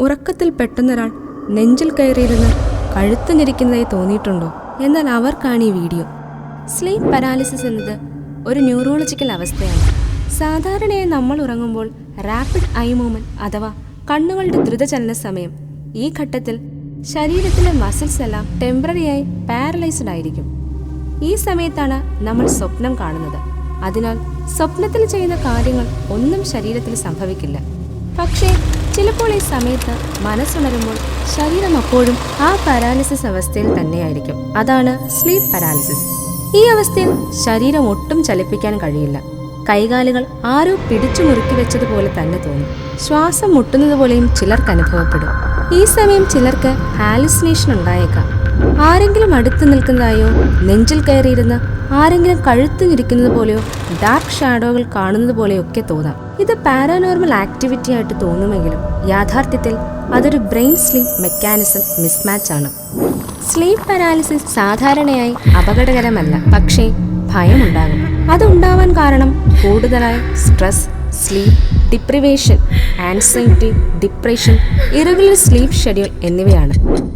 ഉറക്കത്തിൽ പെട്ടെന്നൊരാൾ നെഞ്ചിൽ കയറിയിരുന്ന് കഴുത്ത് ഞെരിക്കുന്നതായി തോന്നിയിട്ടുണ്ടോ? എന്നാൽ അവർക്കാണ് ഈ വീഡിയോ. സ്ലീപ്പ് പരാലിസിസ് എന്നത് ഒരു ന്യൂറോളജിക്കൽ അവസ്ഥയാണ്. സാധാരണയായി നമ്മൾ ഉറങ്ങുമ്പോൾ റാപ്പിഡ് ഐ മൂവ്മെന്റ് അഥവാ കണ്ണുകളുടെ ദ്രുതചലന സമയം ഈ ഘട്ടത്തിൽ ശരീരത്തിലെ മസിൽസ് എല്ലാം ടെമ്പററിയായി പാരലൈസ്ഡ് ആയിരിക്കും. ഈ സമയത്താണ് നമ്മൾ സ്വപ്നം കാണുന്നത്. അതിനാൽ സ്വപ്നത്തിൽ ചെയ്യുന്ന കാര്യങ്ങൾ ഒന്നും ശരീരത്തിൽ സംഭവിക്കില്ല. പക്ഷേ ചിലപ്പോൾ ഈ സമയത്ത് മനസ്സുണരുമ്പോൾ ശരീരം അപ്പോഴും ആ പാരാലിസിസ് അവസ്ഥയിൽ തന്നെയായിരിക്കും. അതാണ് സ്ലീപ്പ് പാരാലിസിസ് ഈ അവസ്ഥയിൽ ശരീരം ഒട്ടും ചലിപ്പിക്കാൻ കഴിയില്ല. കൈകാലുകൾ ആരോ പിടിച്ചു മുറുക്കി വെച്ചതുപോലെ തന്നെ തോന്നും. ശ്വാസം മുട്ടുന്നത് പോലെയും ചിലർക്ക് അനുഭവപ്പെടും. ഈ സമയം ചിലർക്ക് ഹാലുസിനേഷൻ ഉണ്ടായേക്കാം. ആരെങ്കിലും അടുത്ത് നിൽക്കുന്നതായോ നെഞ്ചിൽ കയറിയിരുന്ന് ആരെങ്കിലും കഴുത്ത് പോലെയോ ഡാർക്ക് ഷാഡോകൾ കാണുന്നത് പോലെയോ ഒക്കെ തോന്നാം. ഇത് പാരാനോർമൽ ആക്ടിവിറ്റി ആയിട്ട് തോന്നുമെങ്കിലും യാഥാർത്ഥ്യത്തിൽ അതൊരു ബ്രെയിൻ സ്ലീപ്പ് മെക്കാനിസം മിസ്മാച്ച് ആണ്. സ്ലീപ്പ് പാരാലിസിസ് സാധാരണയായി അപകടകരമല്ല പക്ഷേ ഭയമുണ്ടാകും. അതുണ്ടാവാൻ കാരണം കൂടുതലായി stress sleep deprivation anxiety depression irregular sleep schedule എന്നിവയാണ്.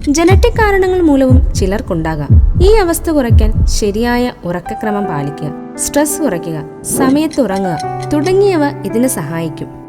ജനറ്റിക് കാരണങ്ങൾ മൂലവും ചിലർക്കുണ്ടാകാം. ഈ അവസ്ഥ കുറയ്ക്കാൻ ശരിയായ ഉറക്കക്രമം പാലിക്കുക സ്ട്രെസ് കുറയ്ക്കുക സമയത്ത് ഉറങ്ങുക തുടങ്ങിയവ ഇതിന് സഹായിക്കും.